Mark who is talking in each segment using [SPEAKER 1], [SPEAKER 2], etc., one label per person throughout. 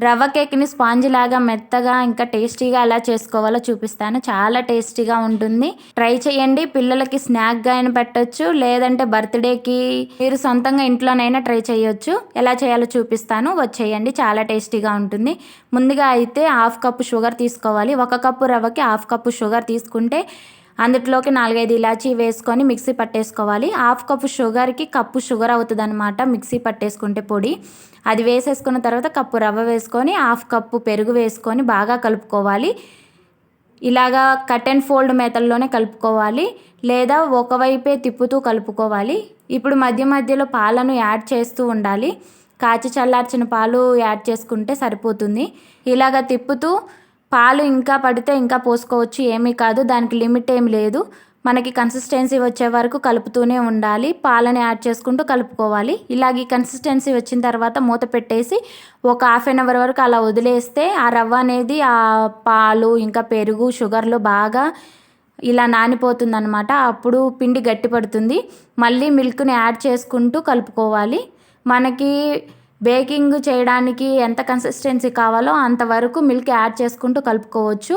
[SPEAKER 1] రవ్వ కేక్ని స్పాంజ్ లాగా మెత్తగా ఇంకా టేస్టీగా ఎలా చేసుకోవాలో చూపిస్తాను. చాలా టేస్టీగా ఉంటుంది. ట్రై చేయండి. పిల్లలకి స్నాక్గా అయినా పెట్టచ్చు. లేదంటే బర్త్డేకి మీరు సొంతంగా ఇంట్లోనైనా ట్రై చేయొచ్చు. ఎలా చేయాలో చూపిస్తాను. వచ్చేయండి. చాలా టేస్టీగా ఉంటుంది. ముందుగా అయితే హాఫ్ కప్పు షుగర్ తీసుకోవాలి. ఒక కప్పు రవ్వకి హాఫ్ కప్పు షుగర్ తీసుకుంటే అందులోకి నాలుగైదు ఇలాచీ వేసుకొని మిక్సీ పట్టేసుకోవాలి. హాఫ్ కప్పు షుగర్కి కప్పు షుగర్ అవుతుంది అనమాట మిక్సీ పట్టేసుకుంటే పొడి. అది వేసేసుకున్న తర్వాత కప్పు రవ్వ వేసుకొని హాఫ్ కప్పు పెరుగు వేసుకొని బాగా కలుపుకోవాలి. ఇలాగా కట్ అండ్ ఫోల్డ్ మెథడ్లోనే కలుపుకోవాలి. లేదా ఒకవైపే తిప్పుతూ కలుపుకోవాలి. ఇప్పుడు మధ్య మధ్యలో పాలను యాడ్ చేస్తూ ఉండాలి. కాచి చల్లార్చిన పాలు యాడ్ చేసుకుంటే సరిపోతుంది. ఇలాగ తిప్పుతూ పాలు ఇంకా పడితే ఇంకా పోసుకోవచ్చు ఏమీ కాదు. దానికి లిమిట్ ఏమి లేదు. మనకి కన్సిస్టెన్సీ వచ్చే వరకు కలుపుతూనే ఉండాలి. పాలని యాడ్ చేసుకుంటూ కలుపుకోవాలి. ఇలాగ ఈ కన్సిస్టెన్సీ వచ్చిన తర్వాత మూత పెట్టేసి ఒక హాఫ్ అన్ అవర్ వరకు అలా వదిలేస్తే ఆ రవ్వ అనేది ఆ పాలు ఇంకా పెరుగు షుగర్లు బాగా ఇలా నానిపోతుందనమాట అప్పుడు పిండి గట్టి పడుతుంది మళ్ళీ మిల్క్ని యాడ్ చేసుకుంటూ కలుపుకోవాలి. మనకి బేకింగ్ చేయడానికి ఎంత కన్సిస్టెన్సీ కావాలో అంతవరకు మిల్క్ యాడ్ చేసుకుంటూ కలుపుకోవచ్చు.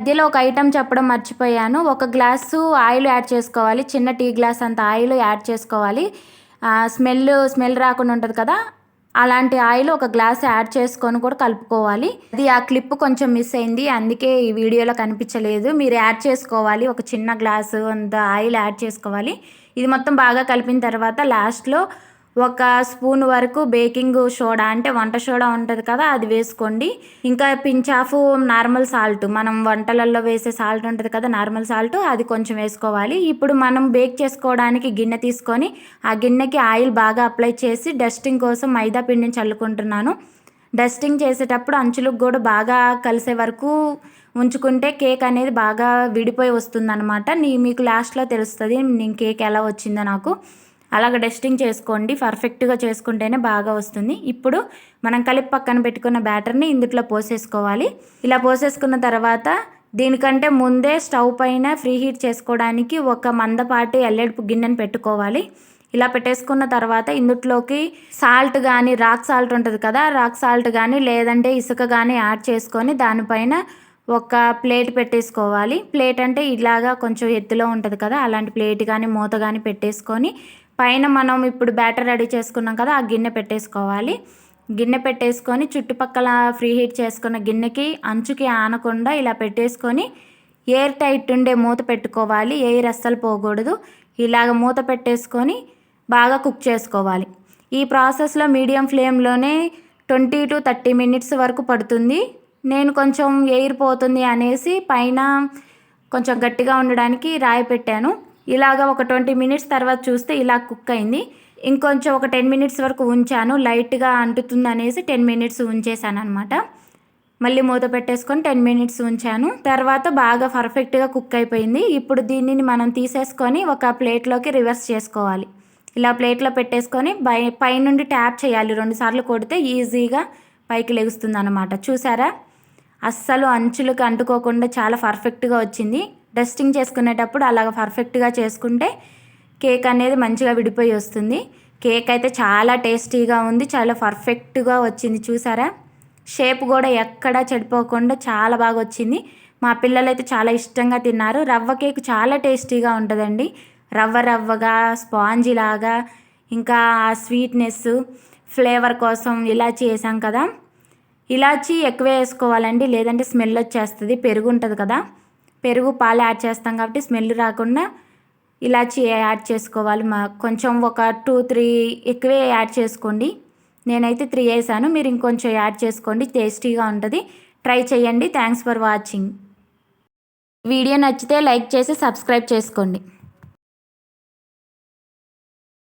[SPEAKER 1] మధ్యలో ఒక ఐటెం చెప్పడం మర్చిపోయాను. ఒక గ్లాసు ఆయిల్ యాడ్ చేసుకోవాలి. చిన్న టీ గ్లాస్ అంత ఆయిల్ యాడ్ చేసుకోవాలి. స్మెల్ స్మెల్ రాకుండా ఉంటుంది కదా? అలాంటి ఆయిల్ ఒక గ్లాస్ యాడ్ చేసుకొని కూడా కలుపుకోవాలి. అది ఆ క్లిప్ కొంచెం మిస్ అయింది. అందుకే ఈ వీడియోలో కనిపించలేదు. మీరు యాడ్ చేసుకోవాలి. ఒక చిన్న గ్లాసు అంత ఆయిల్ యాడ్ చేసుకోవాలి. ఇది మొత్తం బాగా కలిపిన తర్వాత లాస్ట్లో ఒక స్పూన్ వరకు బేకింగ్ సోడా అంటే వంట సోడా ఉంటుంది కదా అది వేసుకోండి. ఇంకా పించ్ ఆఫ్ నార్మల్ సాల్ట్ మనం వంటలలో వేసే సాల్ట్ ఉంటుంది కదా నార్మల్ సాల్ట్ అది కొంచెం వేసుకోవాలి. ఇప్పుడు మనం బేక్ చేసుకోవడానికి గిన్నె తీసుకొని ఆ గిన్నెకి ఆయిల్ బాగా అప్లై చేసి డస్టింగ్ కోసం మైదా పిండిని చల్లుకుంటున్నాను. డస్టింగ్ చేసేటప్పుడు అంచులకు కూడా బాగా కలిసే వరకు ఉంచుకుంటే కేక్ అనేది బాగా విడిపోయి వస్తుంది అనమాట నీ మీకు లాస్ట్లో తెలుస్తుంది నేను కేక్ ఎలా వచ్చిందో నాకు. అలాగ డస్టింగ్ చేసుకోండి పర్ఫెక్ట్గా చేసుకుంటేనే బాగా వస్తుంది. ఇప్పుడు మనం కలిపి పక్కన పెట్టుకున్న బ్యాటర్ని ఇందుట్లో పోసేసుకోవాలి. ఇలా పోసేసుకున్న తర్వాత దీనికంటే ముందే స్టవ్ పైన ఫ్రీ హీట్ చేసుకోవడానికి ఒక మందపాటి ఎల్లెడుపు గిన్నెను పెట్టుకోవాలి. ఇలా పెట్టేసుకున్న తర్వాత ఇందుట్లోకి సాల్ట్ కానీ రాక్ సాల్ట్ ఉంటుంది కదా రాక్ సాల్ట్ కానీ లేదంటే ఇసుక కానీ యాడ్ చేసుకొని దానిపైన ఒక ప్లేట్ పెట్టేసుకోవాలి. ప్లేట్ అంటే ఇలాగా కొంచెం ఎత్తులో ఉంటుంది కదా అలాంటి ప్లేట్ కానీ మూత కానీ పెట్టేసుకొని పైన మనం ఇప్పుడు బ్యాటర్ రెడీ చేసుకున్నాం కదా ఆ గిన్నె పెట్టేసుకోవాలి. గిన్నె పెట్టేసుకొని చుట్టుపక్కల ఫ్రీ హీట్ చేసుకున్న గిన్నెకి అంచుకి ఆనకుండా ఇలా పెట్టేసుకొని ఎయిర్ టైట్ ఉండే మూత పెట్టుకోవాలి. ఎయిర్ అస్సలు పోకూడదు. ఇలాగ మూత పెట్టేసుకొని బాగా కుక్ చేసుకోవాలి. ఈ ప్రాసెస్లో మీడియం ఫ్లేమ్లోనే ట్వంటీ టు థర్టీ మినిట్స్ వరకు పడుతుంది. నేను కొంచెం ఎయిర్ పోతుంది అనేసి పైన కొంచెం గట్టిగా ఉండడానికి రాయి పెట్టాను. ఇలాగ ఒక ట్వంటీ మినిట్స్ తర్వాత చూస్తే ఇలా కుక్ అయింది. ఇంకొంచెం ఒక టెన్ మినిట్స్ వరకు ఉంచాను. లైట్గా అంటుతుంది అనేసి టెన్ మినిట్స్ ఉంచేసాను అనమాట మళ్ళీ మూత పెట్టేసుకొని టెన్ మినిట్స్ ఉంచాను. తర్వాత బాగా పర్ఫెక్ట్గా కుక్ అయిపోయింది. ఇప్పుడు దీనిని మనం తీసేసుకొని ఒక ప్లేట్లోకి రివర్స్ చేసుకోవాలి. ఇలా ప్లేట్లో పెట్టేసుకొని బై పైనుండి ట్యాప్ చేయాలి. రెండుసార్లు కొడితే ఈజీగా పైకి లెగుస్తుంది అనమాట చూసారా? అస్సలు అంచులకు అంటుకోకుండా చాలా పర్ఫెక్ట్గా వచ్చింది. డస్టింగ్ చేసుకునేటప్పుడు అలాగ పర్ఫెక్ట్గా చేసుకుంటే కేక్ అనేది మంచిగా విడిపోయి వస్తుంది. కేక్ అయితే చాలా టేస్టీగా ఉంది చాలా పర్ఫెక్ట్గా వచ్చింది చూసారా? షేప్ కూడా ఎక్కడా చెడిపోకుండా చాలా బాగా వచ్చింది. మా పిల్లలు అయితే చాలా ఇష్టంగా తిన్నారు. రవ్వ కేక్ చాలా టేస్టీగా ఉంటుందండి. రవ్వ రవ్వగా స్పాంజీ లాగా ఇంకా ఆ స్వీట్నెస్ ఫ్లేవర్ కోసం ఇలాచి వేసాం కదా. ఇలాచి ఎక్కువ వేసుకోవాలండి లేదంటే స్మెల్ వచ్చేస్తుంది పెరుగు ఉంటుంది కదా. పెరుగు పాలు యాడ్ చేస్తాం కాబట్టి స్మెల్ రాకుండా ఇలాచి యాడ్ చేసుకోవాలి. మా కొంచెం ఒక టూ త్రీ ఎక్కువే యాడ్ చేసుకోండి. నేనైతే త్రీ వేసాను. మీరు ఇంకొంచెం యాడ్ చేసుకోండి. టేస్టీగా ఉంటుంది. ట్రై చేయండి. Thanks for watching. వీడియో నచ్చితే లైక్ చేసి సబ్స్క్రైబ్ చేసుకోండి.